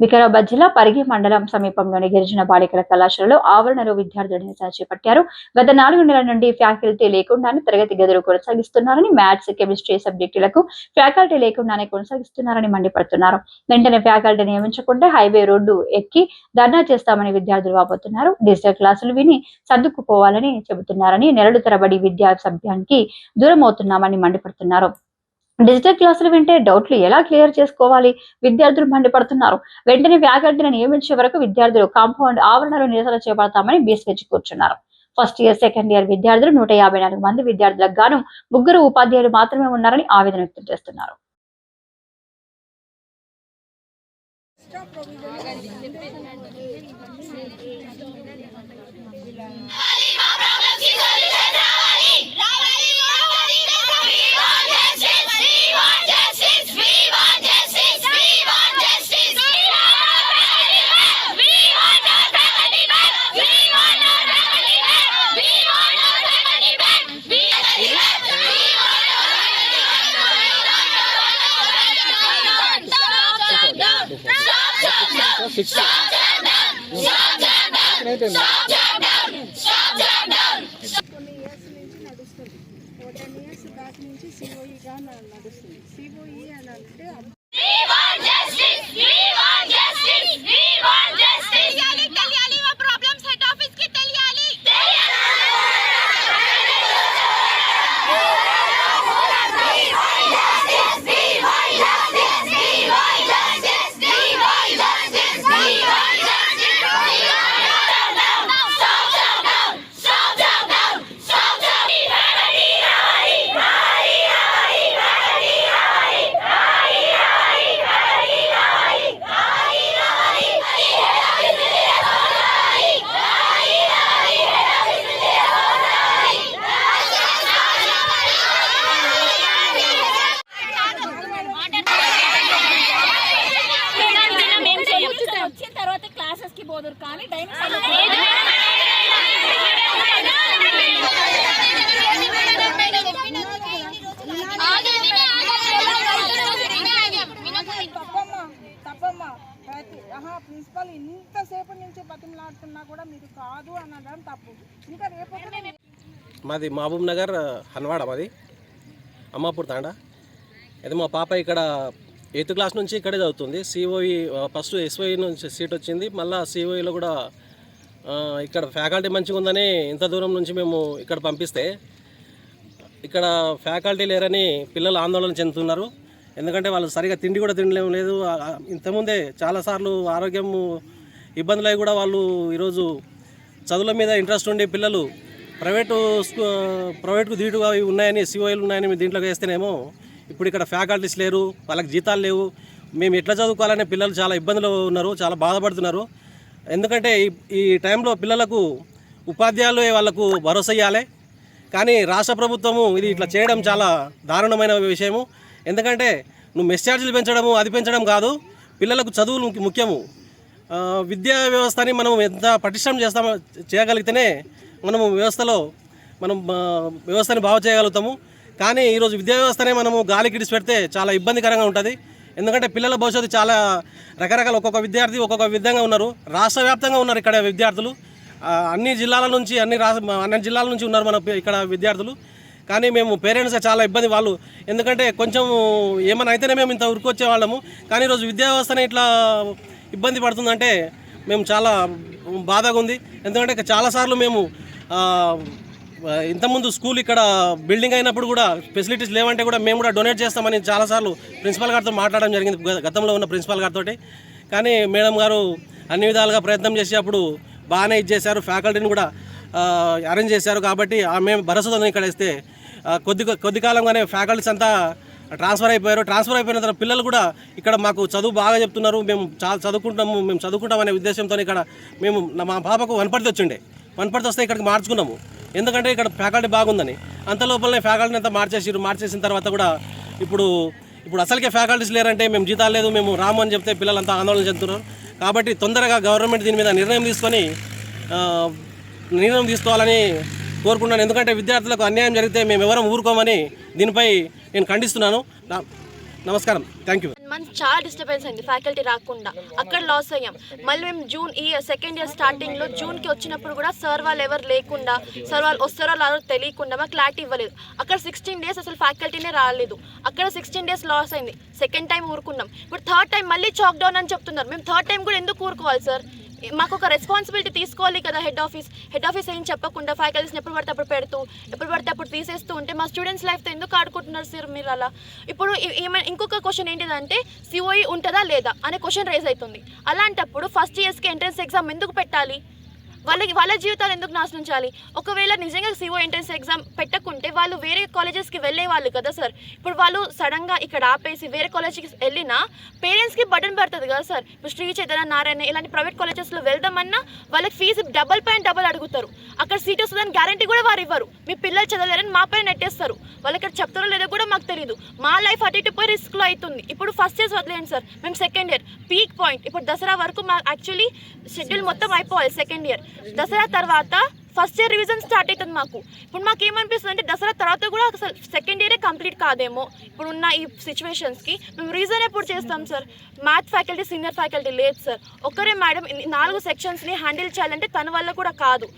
వికారాబాద్ జిల్లా పరిగి మండలం సమీపంలోని గిరిజన బాలికల కళాశాలలో ఆవరణలో విద్యార్థులు నిరసన చేపట్టారు. గత నాలుగు నెలల నుండి ఫ్యాకల్టీ లేకుండానే తరగతి గదులు కొనసాగిస్తున్నారని మ్యాథ్స్ కెమిస్ట్రీ సబ్జెక్టులకు ఫ్యాకల్టీ లేకుండానే కొనసాగిస్తున్నారని మండిపడుతున్నారు. వెంటనే ఫ్యాకల్టీ నియమించకుండా హైవే రోడ్డు ఎక్కి ధర్నా చేస్తామని విద్యార్థులు వాపోతున్నారు. డిజిటల్ క్లాసులు విని సర్దుకుపోవాలని చెబుతున్నారని నెలలు తరబడి విద్యా సభ్యానికి దూరం అవుతున్నామని మండిపడుతున్నారు. డిజిటల్ క్లాసులు వింటే డౌట్లు ఎలా క్లియర్ చేసుకోవాలి? విద్యార్థులు మండిపడుతున్నారు. వెంటనే ఫ్యాకల్టీని నియమించే వరకు విద్యార్థులు కాంపౌండ్ ఆవరణలో నిరసన చేపడతామని బీస్కెచ్ కూర్చున్నారు. ఫస్ట్ ఇయర్ సెకండ్ ఇయర్ విద్యార్థులు నూట యాభై నాలుగు మంది విద్యార్థులకు గాను ముగ్గురు ఉపాధ్యాయులు మాత్రమే ఉన్నారని ఆవేదన వ్యక్తం చేస్తున్నారు. కొన్ని ఇయర్స్ నుంచి నడుస్తుంది ఓ టెన్ ఇయర్స్ బ్యాక్ నుంచి సిఓఈగా నడుస్తుంది సిఓఈ అని అంటే కి పోదురు కానీ డైనింగ్ తప్పమ్మ తప్పమ్మ ప్రతి ఆహా ప్రిన్సిపల్ ఇంతసేపు నుంచి బతిమలాడుతున్నా కూడా మీరు కాదు అనడం తప్పు ఇంకా రేపు మాది మహబూబ్ నగర్ హన్వాడ మాది అమ్మాపూర్ తాండా అయితే మా పాప ఇక్కడ ఎయిత్ క్లాస్ నుంచి ఇక్కడే చదువుతుంది. సిఓఈ ఫస్ట్ ఎస్ఓఈ నుంచి సీట్ వచ్చింది. మళ్ళీ సిఓఈలో కూడా ఇక్కడ ఫ్యాకల్టీ మంచిగా ఉందని ఇంత దూరం నుంచి మేము ఇక్కడ పంపిస్తే ఇక్కడ ఫ్యాకల్టీ లేరని పిల్లలు ఆందోళన చెందుతున్నారు. ఎందుకంటే వాళ్ళు సరిగా తిండి కూడా తినలేము లేదు. ఇంతకుముందే చాలాసార్లు ఆరోగ్యం ఇబ్బందులు అయి కూడా వాళ్ళు ఈరోజు చదువుల మీద ఇంట్రెస్ట్ ఉండి పిల్లలు ప్రైవేటు ప్రైవేట్కు దీటుగా ఉన్నాయని సిఓఐలు ఉన్నాయని మేము దీంట్లోకి వేస్తేనేమో ఇప్పుడు ఇక్కడ ఫ్యాకల్టీస్ లేరు వాళ్ళకి జీతాలు లేవు. మేము ఎట్లా చదువుకోవాలనే పిల్లలు చాలా ఇబ్బందులు ఉన్నారు చాలా బాధపడుతున్నారు. ఎందుకంటే ఈ ఈ టైంలో పిల్లలకు ఉపాధ్యాయులు వాళ్ళకు భరోసా ఇవ్వాలి కానీ రాష్ట్ర ప్రభుత్వము ఇది ఇట్లా చేయడం చాలా దారుణమైన విషయము. ఎందుకంటే నువ్వు మెస్ ఛార్జీలు పెంచడము అది పెంచడం కాదు పిల్లలకు చదువులు ముఖ్యము. విద్యా వ్యవస్థని మనం ఎంత పటిష్టం చేస్తామో చేయగలిగితేనే మనము వ్యవస్థలో మనం వ్యవస్థని బాగు చేయగలుగుతాము. కానీ ఈరోజు విద్యా వ్యవస్థనే మనము గాలికి ఇడిచి పెడితే చాలా ఇబ్బందికరంగా ఉంటుంది. ఎందుకంటే పిల్లల భవిష్యత్తు చాలా రకరకాల ఒక్కొక్క విద్యార్థి ఒక్కొక్క విధంగా ఉన్నారు. రాష్ట్ర వ్యాప్తంగా ఉన్నారు ఇక్కడ విద్యార్థులు. అన్ని జిల్లాల నుంచి అన్ని రాష్ట్ర అన్ని జిల్లాల నుంచి ఉన్నారు మన ఇక్కడ విద్యార్థులు. కానీ మేము పేరెంట్స్గా చాలా ఇబ్బంది వాళ్ళు. ఎందుకంటే కొంచెం ఏమైనా అయితేనే మేము ఇంత ఉరికొచ్చే వాళ్ళము. కానీ ఈరోజు విద్యా వ్యవస్థనే ఇట్లా ఇబ్బంది పడుతుందంటే మేము చాలా బాధగా ఉంది. ఎందుకంటే చాలాసార్లు మేము ఇంతకుముందు స్కూల్ ఇక్కడ బిల్డింగ్ అయినప్పుడు కూడా ఫెసిలిటీస్ లేవంటే కూడా మేము కూడా డొనేట్ చేస్తామని చాలాసార్లు ప్రిన్సిపాల్ గారితో మాట్లాడడం జరిగింది. గతంలో ఉన్న ప్రిన్సిపాల్ గారితో కానీ మేడం గారు అన్ని విధాలుగా ప్రయత్నం చేసి అప్పుడు బాగానే ఇచ్చేశారు ఫ్యాకల్టీని కూడా అరేంజ్ చేశారు కాబట్టి ఆ మేము భరోసాతో ఇక్కడ ఇస్తే కొద్ది కొద్ది కాలంగానే ఫ్యాకల్టీస్ అంతా ట్రాన్స్ఫర్ అయిపోయారు. ట్రాన్స్ఫర్ అయిపోయిన తర్వాత పిల్లలు కూడా ఇక్కడ మాకు చదువు బాగా చెప్తున్నారు. మేము చాలా చదువుకుంటాము మేము చదువుకుంటాం అనే ఉద్దేశంతో ఇక్కడ మేము మా పాపకు వనపడితే వచ్చిండే. వనపర్తి వస్తే ఇక్కడికి మార్చుకున్నాము. ఎందుకంటే ఇక్కడ ఫ్యాకల్టీ బాగుందని. అంత లోపలనే ఫ్యాకల్టీని అంతా మార్చేసిరు మార్చేసిన తర్వాత కూడా ఇప్పుడు ఇప్పుడు అసలుకే ఫ్యాకల్టీస్ లేరంటే మేము జీతాలు లేదు మేము రాము అని చెప్తే పిల్లలంతా ఆందోళన చెందుతున్నారు. కాబట్టి తొందరగా గవర్నమెంట్ దీని మీద నిర్ణయం తీసుకొని నిర్ణయం తీసుకోవాలని కోరుకున్నాను ఎందుకంటే విద్యార్థులకు అన్యాయం జరిగితే మేము ఎవరం ఊరుకోమని దీనిపై నేను ఖండిస్తున్నాను. నమస్కారం. థ్యాంక్ యూ మంత్ చాలా డిస్టర్బెన్స్ అయింది ఫ్యాకల్టీ రాకుండా. అక్కడ లాస్ అయ్యాం. మళ్ళీ మేము జూన్ ఈ సెకండ్ ఇయర్ స్టార్టింగ్లో జూన్కి వచ్చినప్పుడు కూడా సార్ వాళ్ళు ఎవరు లేకుండా సార్ వాళ్ళు వస్తారో రాదో తెలియకుండా మాకు క్లారిటీ ఇవ్వలేదు. అక్కడ సిక్స్టీన్ డేస్ అసలు ఫ్యాకల్టీనే రాలేదు. అక్కడ సిక్స్టీన్ డేస్ లాస్ అయింది. సెకండ్ టైం ఊరుకున్నాం. ఇప్పుడు థర్డ్ టైం మళ్ళీ చాక్ డౌన్ అని చెప్తున్నారు. మేము థర్డ్ టైం కూడా ఎందుకు ఊరుకోవాలి సార్ మాకు ఒక రెస్పాన్సిబిలిటీ తీసుకోవాలి కదా హెడ్ ఆఫీస్ హెడ్ ఆఫీస్ ఏం చెప్పకుండా ఫ్యాకల్టీస్ని ఎప్పుడు పడితే అప్పుడు పెడుతూ ఎప్పుడు పడితే అప్పుడు తీసేస్తూ ఉంటే మా స్టూడెంట్స్ లైఫ్తో ఎందుకు ఆడుకుంటున్నారు సార్ మీరు అలా? ఇప్పుడు ఈ- ఏమైనా ఇంకొక క్వశ్చన్ ఏంటిదంటే సిఓఈ ఉంటుందా లేదా? అనే క్వశ్చన్ రేజ్ అవుతుంది. అలాంటప్పుడు ఫస్ట్ ఇయర్స్కి ఎంట్రన్స్ ఎగ్జామ్ ఎందుకు పెట్టాలి? వాళ్ళకి వాళ్ళ జీవితాలు ఎందుకు నాశనం చేయాలి? ఒకవేళ నిజంగా సిఓ ఎంట్రన్స్ ఎగ్జామ్ పెట్టకుంటే వాళ్ళు వేరే కాలేజెస్కి వెళ్ళే వాళ్ళు కదా సార్? ఇప్పుడు వాళ్ళు సడన్గా ఇక్కడ ఆపేసి వేరే కాలేజీకి వెళ్ళినా పేరెంట్స్కి బటన్ పడుతుంది కదా సార్? ఇప్పుడు శ్రీ చైతన్య నారాయణ ఇలాంటి ప్రైవేట్ కాలేజెస్లో వెళ్దామన్నా వాళ్ళకి ఫీజు డబల్ పైన డబల్ అడుగుతారు. అక్కడ సీట్ వస్తుందని గ్యారంటీ కూడా వారు ఇవ్వరు. మీ పిల్లలు చదవలేరని మా పైన నెట్టేస్తారు. వాళ్ళు ఇక్కడ చెప్తారో లేదో కూడా మాకు తెలియదు మా లైఫ్ అటు ఇటు పోయి రిస్క్లో అవుతుంది. ఇప్పుడు ఫస్ట్ ఇయర్స్ వదిలేండి సార్. మేము సెకండ్ ఇయర్ పీక్ పాయింట్ ఇప్పుడు దసరా వరకు మా యాక్చువల్లీ షెడ్యూల్ మొత్తం అయిపోవాలి సెకండ్ ఇయర్ దసరా తర్వాత ఫస్ట్ ఇయర్ రివిజన్ స్టార్ట్ అవుతుంది మాకు. ఇప్పుడు మాకు ఏమనిపిస్తుంది అంటే దసరా తర్వాత కూడా అసలు సెకండ్ ఇయరే కంప్లీట్ కాదేమో ఇప్పుడు ఉన్న ఈ సిచ్యువేషన్స్కి మేము రీజన్ ఎప్పుడు చేస్తాం sir math faculty senior faculty లేదు సార్ ఒక్కరే మేడం నాలుగు సెక్షన్స్ని హ్యాండిల్ చేయాలంటే తన వల్ల కూడా కాదు.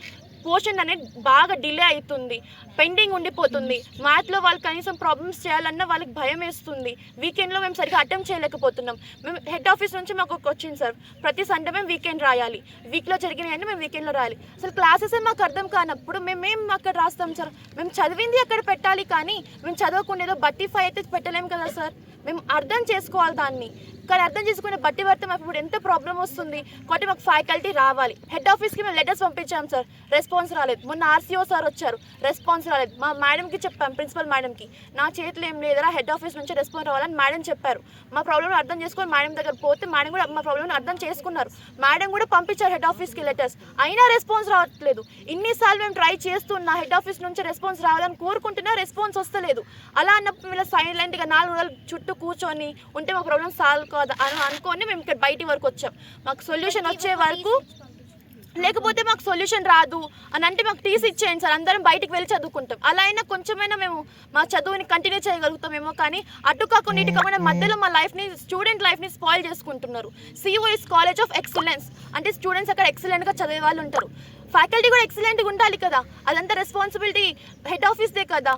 పోర్షన్ అనేది బాగా డిలే అవుతుంది పెండింగ్ ఉండిపోతుంది. మ్యాథ్లో వాళ్ళు కనీసం ప్రాబ్లమ్స్ చేయాలన్నా వాళ్ళకి భయం వేస్తుంది. వీకెండ్లో మేము సరిగ్గా అటెంప్ట్ చేయలేకపోతున్నాం. మేము హెడ్ ఆఫీస్ నుంచి మాకు ఒక వచ్చింది సార్ ప్రతి సండే మేము వీకెండ్ రాయాలి. వీక్లో జరిగినాయని మేము వీకెండ్లో రాయాలి. అసలు క్లాసెస్ మాకు అర్థం కానప్పుడు మేము ఏం అక్కడ రాస్తాం సార్ మేము చదివింది అక్కడ పెట్టాలి కానీ మేము చదవకుండా ఏదో బట్టి అయితే పెట్టలేము కదా సార్ మేము అర్థం చేసుకోవాలి దాన్ని. కానీ అర్థం చేసుకునే బట్టి పడితే మాకు ఇప్పుడు ఎంత ప్రాబ్లం వస్తుంది? కాబట్టి మాకు ఫ్యాకల్టీ రావాలి. హెడ్ ఆఫీస్కి మేము లెటర్స్ పంపించాం సార్ రెస్పాన్స్ రాలేదు. మొన్న ఆర్సీఓ సార్ వచ్చారు. రెస్పాన్స్ రాలేదు. మా మేడంకి చెప్పాం ప్రిన్సిపల్ మేడంకి నా చేతిలో ఏం లేదరా హెడ్ ఆఫీస్ నుంచి రెస్పాన్స్ రావాలని మేడం చెప్పారు. మా ప్రాబ్లమ్ అర్థం చేసుకొని మేడం దగ్గర పోతే మేడం కూడా మా ప్రాబ్లమ్ని అర్థం చేసుకున్నారు. మేడం కూడా పంపించారు హెడ్ ఆఫీస్కి లెటర్స్ అయినా రెస్పాన్స్ రావట్లేదు. ఇన్నిసార్లు మేము ట్రై చేస్తున్నా హెడ్ ఆఫీస్ నుంచి రెస్పాన్స్ రావాలని కోరుకుంటున్నా రెస్పాన్స్ వస్తలేదు. అలా అన్నప్పుడు ఇలా సైలెంట్గా నాలుగు రోజులు చుట్టూ కూర్చొని ఉంటే మా ప్రాబ్లమ్ సాల్వ్ కాదు అని అనుకొని మేము ఇక్కడ బయటి వరకు వచ్చాం. మాకు సొల్యూషన్ వచ్చే వరకు లేకపోతే మాకు సొల్యూషన్ రాదు అని అంటే మాకు టీసీ ఇచ్చేయండి సార్ అందరం బయటికి వెళ్ళి చదువుకుంటాం. అలా అయినా కొంచెమైనా మేము మా చదువుని కంటిన్యూ చేయగలుగుతామేమో కానీ అటు కాకుండా ఇటు కాకుండా మధ్యలో మా లైఫ్ని స్టూడెంట్ లైఫ్ని స్పాయిల్ చేసుకుంటున్నారు. సిఓఇస్ కాలేజ్ ఆఫ్ ఎక్సలెన్స్ అంటే స్టూడెంట్స్ అక్కడ ఎక్సలెంట్గా చదివే వాళ్ళు ఉంటారు. ఫ్యాకల్టీ కూడా ఎక్సలెంట్గా ఉండాలి కదా. అదంతా రెస్పాన్సిబిలిటీ హెడ్ ఆఫీస్దే కదా.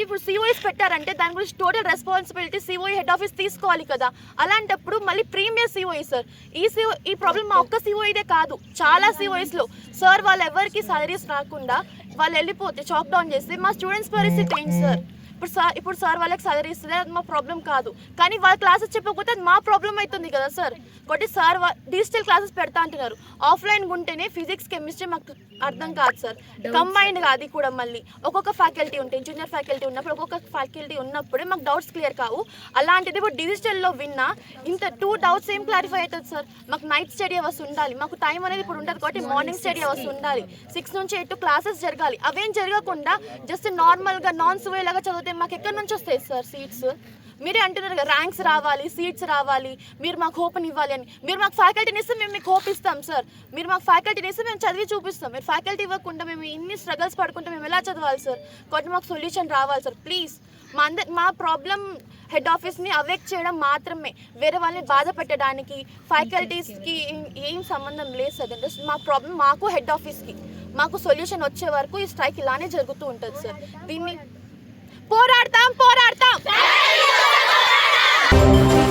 ఇప్పుడు సిఓఎస్ పెట్టారంటే దాని గురించి total responsibility COE head office తీసుకోవాలి కదా. అలాంటప్పుడు మళ్ళీ ప్రీమియర్ సిఓఈ సార్ ఈ సిఓ ఈ ప్రాబ్లం మా ఒక్క సిఓఈదే కాదు. చాలా సిఓఈస్లో సార్ వాళ్ళు ఎవరికి సాలరీస్ రాకుండా వాళ్ళు వెళ్ళిపోతే చాక్ డౌన్ చేస్తే మా స్టూడెంట్స్ పరిస్థితి ఏంటి సార్ ఇప్పుడు సార్ ఇప్పుడు సార్ వాళ్ళకి సాలరీ ఇస్తుంది అది మా ప్రాబ్లం కాదు. కానీ వాళ్ళ క్లాసెస్ చెప్పకపోతే అది మా ప్రాబ్లం అవుతుంది కదా సార్ కాబట్టి సార్ డిజిటల్ క్లాసెస్ పెడతా అంటున్నారు. ఆఫ్లైన్ ఉంటేనే ఫిజిక్స్ కెమిస్ట్రీ మాకు అర్థం కాదు సార్. కంబైన్డ్ అది కూడా మళ్ళీ. ఒక్కొక్క ఫ్యాకల్టీ ఉంటే జూనియర్ ఫ్యాకల్టీ ఉన్నప్పుడు ఒక్కొక్క ఫ్యాకల్టీ ఉన్నప్పుడే మాకు డౌట్స్ క్లియర్ కావు. అలాంటిది ఇప్పుడు డిజిటల్లో విన్నా ఇంత టూ డౌట్స్ ఏం క్లారిఫై అవుతుంది సార్? మాకు నైట్ స్టడీ అవర్స్ ఉండాలి. మాకు టైం అనేది ఇప్పుడు ఉంటుంది కాబట్టి మార్నింగ్ స్టడీ అవర్స్ ఉండాలి. సిక్స్ నుంచి ఎయిట్ క్లాసెస్ జరగాలి. అవేం జరగకుండా జస్ట్ నార్మల్గా నాన్ సువే లాగా చదివితే మాకు ఎక్కడి నుంచి వస్తాయి సార్ సీట్స్ మీరే అంటున్నారు కదా ర్యాంక్స్ రావాలి సీట్స్ రావాలి మీరు మాకు హోప్ని ఇవ్వాలి అని. మీరు మాకు ఫ్యాకల్టీని ఇస్తే మేము మీకు హోప్ ఇస్తాం సార్ మీరు మాకు ఫ్యాకల్టీని ఇస్తే మేము చదివి చూపిస్తాం. మీరు ఫ్యాకల్టీ ఇవ్వకుండా మేము ఇన్ని స్ట్రగల్స్ పడుకుంటే మేము ఎలా చదవాలి సార్ కాబట్టి మాకు సొల్యూషన్ రావాలి సార్ ప్లీజ్ మా అందరి మా ప్రాబ్లం హెడ్ ఆఫీస్ని అవేక్ చేయడం మాత్రమే. వేరే వాళ్ళని బాధ పెట్టడానికి ఫ్యాకల్టీస్కి ఏం సంబంధం లేదు సార్ జస్ట్ మా ప్రాబ్లం మాకు హెడ్ ఆఫీస్కి మాకు సొల్యూషన్ వచ్చే వరకు ఈ స్ట్రైక్ ఇలానే జరుగుతూ ఉంటుంది సార్ దీన్ని పోరాడతాం పోరాడతాం! Thank you.